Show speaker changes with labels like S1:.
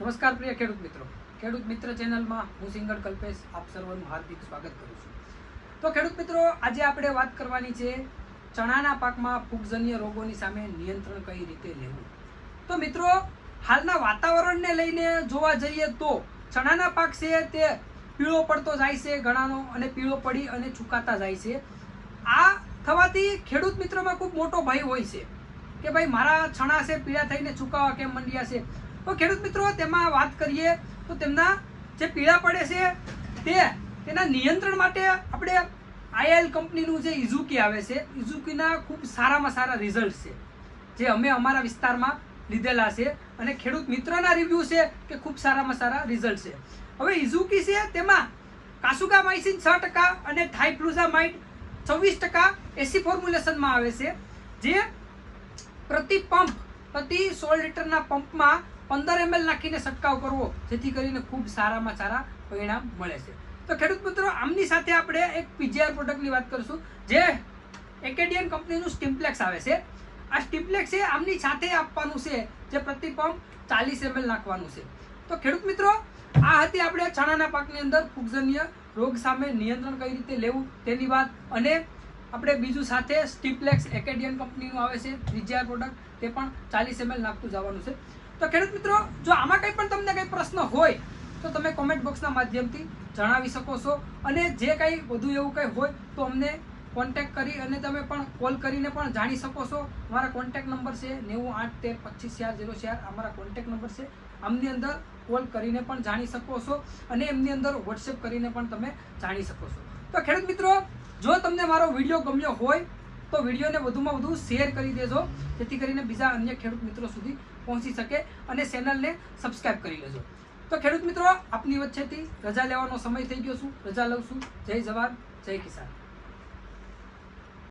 S1: નમસ્કાર પ્રિય ખેડૂત મિત્રો. ખેડૂત મિત્ર ચેનલમાં હું સિંગર કલ્પેશ આપ સર્વનું હાર્દિક સ્વાગત કરું છું. તો ખેડૂત મિત્રો, આજે આપણે વાત કરવાની છે ચણાના પાકમાં ફૂગજન્ય રોગોની સામે નિયંત્રણ કઈ રીતે લેવું? તો મિત્રો, હાલના વાતાવરણને લઈને જોવા જઈએ તો ચણાના પાક છે તે પીળો પડતો જાય છે ઘણાનો અને પીળો પડી અને ચુકાતા જાય છે. આ થવાથી ખેડૂત મિત્રોમાં ખૂબ મોટો ભય હોય છે કે ભાઈ મારા છણા છે, પીળા થઈને ચૂકાવા કેમ મંડ્યા છે? તો ખેડૂત મિત્રો, તેમાં વાત કરીએ તો તેમના જે પીળા પડે છે, તે તેના નિયંત્રણ માટે આપણે આઈએલ કંપનીનું જે ઇઝુકી આવે છે ઇઝુકીના ખૂબ સારામાં સારા રિઝલ્ટ છે, જે અમે અમારા વિસ્તારમાં લીધેલા છે અને ખેડૂત મિત્રના રિવ્યૂ છે કે ખૂબ સારામાં સારા રિઝલ્ટ છે. હવે ઇઝુકી છે, તેમાં કાસુગામાઇસિન છ ટકા અને થાઇફ્લુઝામાઇડ છવ્વીસ ટકા એસી ફોર્મ્યુલેશનમાં આવે છે, જે પ્રતિ પંપ, પ્રતિ સોળ લીટરના પંપમાં પંદર એમએલ નાખીને છંટકાવ કરવો, જેથી કરીને ખૂબ સારામાં સારા પરિણામ મળે છે. તો ખેડૂત મિત્રો, આમની સાથે આપણે એક પીજીઆર પ્રોડક્ટની વાત કરીશું, જે એકેડિયન કંપનીનું સ્ટીમ્પ્લેક્સ આવે છે. આ સ્ટીમ્પ્લેક્સ છે આમની સાથે આપવાનું છે, જે પ્રતિ પંપ ચાલીસ એમએલ નાખવાનું છે. તો ખેડૂત મિત્રો, આ હતી આપણે ચણાના પાકની અંદર ફૂગજન્ય રોગ સામે નિયંત્રણ કઈ રીતે લેવું તેની વાત. અને આપણે બીજું સાથે સ્ટીપ્લેક્સ એકેડિયન કંપનીનું આવે છે ત્રીજા પ્રોડક્ટ તે પણ ચાલીસ એમએલ નાખતું જવાનું છે. તો ખેડૂત મિત્રો, જો આમાં કંઈ પણ તમને કંઈ પ્રશ્ન હોય, તો તમે કોમેન્ટ બોક્સના માધ્યમથી જણાવી શકો છો. અને જે કંઈ વધુ એવું કંઈ હોય, તો અમને કોન્ટેક કરી અને તમે પણ કોલ કરીને પણ જાણી શકો છો. અમારા કોન્ટેક નંબર છે નેવું આઠ તેર પચીસ ચાર ઝીરો ચાર. અમારા કોન્ટેક નંબર છે. આમની અંદર કોલ કરીને પણ જાણી શકો છો અને એમની અંદર વોટ્સએપ કરીને પણ તમે જાણી શકો છો. તો ખેડૂત મિત્રો, જો તમને મારો વીડિયો ગમ્યો હોય તો વિડીયોને વધુમાં વધુ શેર કરી દેજો, જેથી કરીને બીજા અન્ય ખેડૂત મિત્રો સુધી પહોંચી શકે અને ચેનલને સબસ્ક્રાઈબ કરી લેજો. તો ખેડૂત મિત્રો, આપની વચ્ચેથી રજા લેવાનો સમય થઈ ગયો છું. રજા લઉં છું. જય જવાન, જય કિસાન.